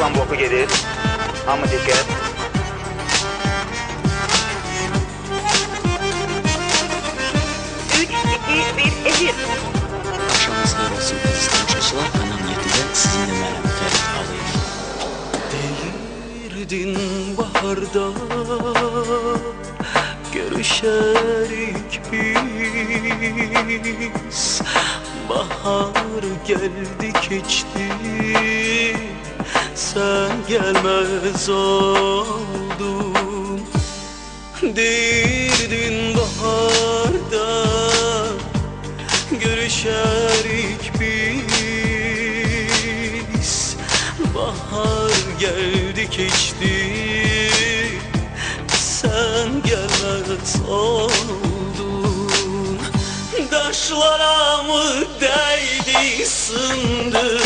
Reklam bloku gelir. Hamı dikkat. Üç, iki, bir, eşit. Akşamınız olsun əziz tamaşaçılar. Kanal 7-də sizinlə mənəm Fərid Ağayev. Deyirdin baharda Görüşerik biz Bahar geldi geçti Sen gelmez oldun. Deyirdin baharda Görüşerik biz Bahar geldi geçti. Sen gelmez oldun. Daşlara mı değdi sındı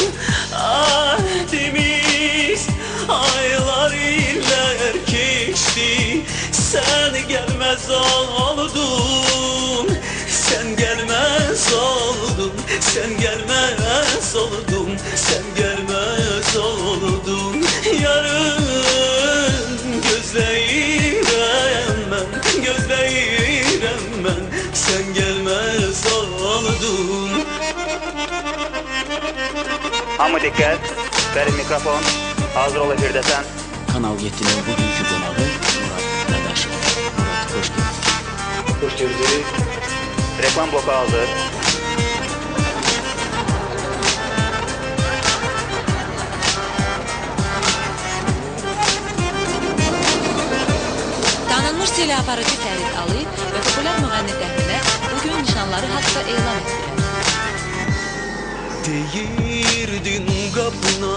Hamı dikkat. Verin mikrofon. Hazır ol efirdəsən. Kanal 7-nin bugünkü qonağı Murad Dadaşov. Murad, xoş gəldin. Hoş gördük. Reklam bloku hazır. Tanınmış teleaparıcı Fərid Aliyev və populyar müğənni Dəhnə bugün nişanları haqda elan etdilər. Deyirdin kapına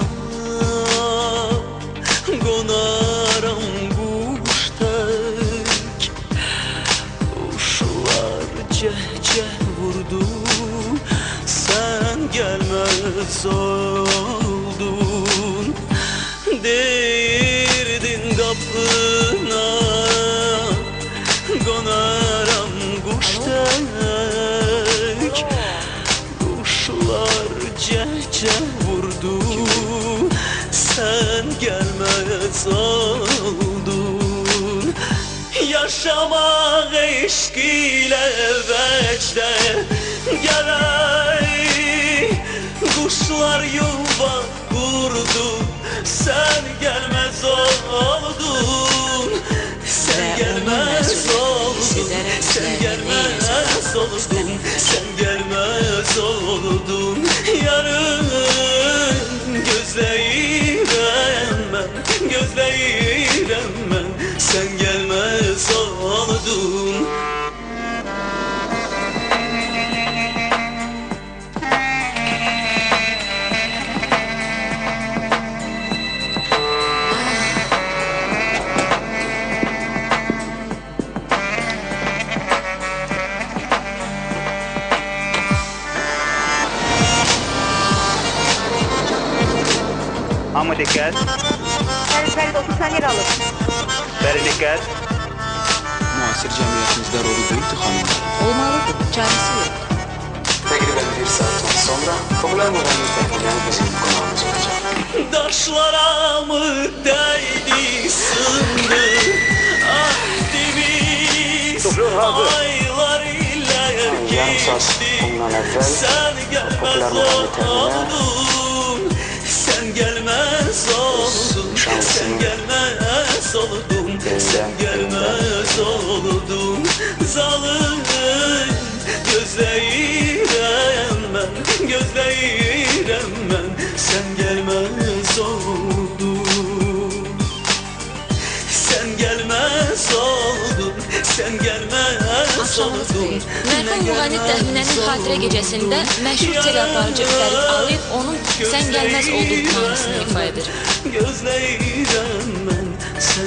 Konaram kuş tek. Uşlar ceh ceh vurdu Sen gelmez oldun. Deyirdin kapına gelmez oldun. Yaşamak eşk ile vecde Gerek Kuşlar yuva kurdu Sen gelmez oldun. Sen gelmez oldun Sen gelmez oldun Gözleyirem ben Sen gelmez oldun Hamı dikkat. Ferit 30 saniye alır. Verin dikkat. Müasir cəmiyyətimizdə rolu böyükdür xanımlar. Olmalıdır, çaresi yok. Təqribən bir saat sonra populyar müğənni Fəxriyyan bizim qonağımız olacaq. Daşlara mı değdi sındı Ahdimiz. Aylar saat geçti Sen gelmez oldun oldun Sen gelmez oldun Zalim gözleyirem ben Gözleyirem ben. Sen gelmez oldun Sen gelmez oldun Sen gelmez oldun. Mərhum müğənni Dəhnənin xatirə gecəsində məşhur teleaparıcı Fərid Aliyev onun Sən gəlməz olduğu mahnısını ifa edir. Sen gelmez